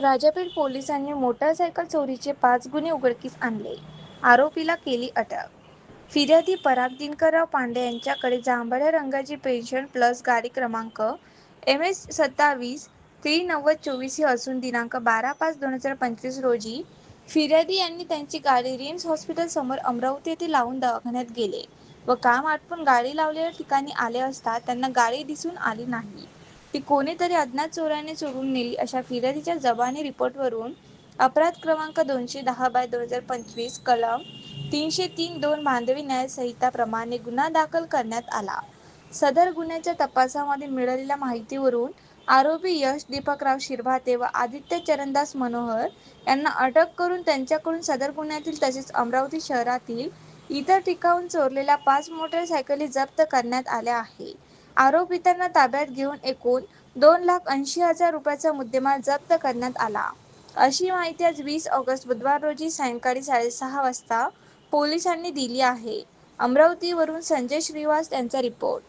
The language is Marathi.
राजापेठ पोलिसांनी मोटारसायकल चोरीचे पाच गुन्हे उघडकीस आणले. आरोपीला केली अटक. फिर्यादी पराग दिनकरराव पांडे यांच्याकडे जांभळ्या रंगाची पेन्शन प्लस गाडी क्रमांक एम एस सत्तावीस त्री नव्वद चोवीस ही असून दिनांक बारा पाच दोन हजार पंचवीस रोजी फिर्यादी यांनी त्यांची गाडी रिम्स हॉस्पिटल समोर अमरावती येथे लावून दवाखान्यात गेले व काम आटपून गाडी लावलेल्या ठिकाणी आले असता त्यांना गाडी दिसून आली नाही. ती कोणीतरी अज्ञात चोराने चोरून नेली अशा फिर्यादीच्या जबानी रिपोर्टवरून अपराध क्रमांक दोनशे दहा बाय दोन हजार पंचवीस कलम तीनशे तीन दोन मानवी न्याय गुन्हा दाखल करण्यात आला. सदर गुन्ह्याच्या तपासामध्ये मिळालेल्या माहितीवरून आरोपी यश दीपकराव शिरभाते व आदित्य चरणदास मनोहर यांना अटक करून त्यांच्याकडून सदर गुन्ह्यातील तसेच अमरावती शहरातील इतर ठिकाणून चोरलेल्या पाच मोटरसायकली जप्त करण्यात आल्या आहे आरोपितांना ताब्यात घेऊन एकूण दोन लाख ऐंशी हजार रुपयाचा मुद्देमाल जप्त करण्यात आला. अशी माहिती आज वीस ऑगस्ट बुधवार रोजी सायंकाळी साडेसहा वाजता पोलिसांनी दिली आहे. अमरावतीवरून संजय श्रीवास यांचा रिपोर्ट.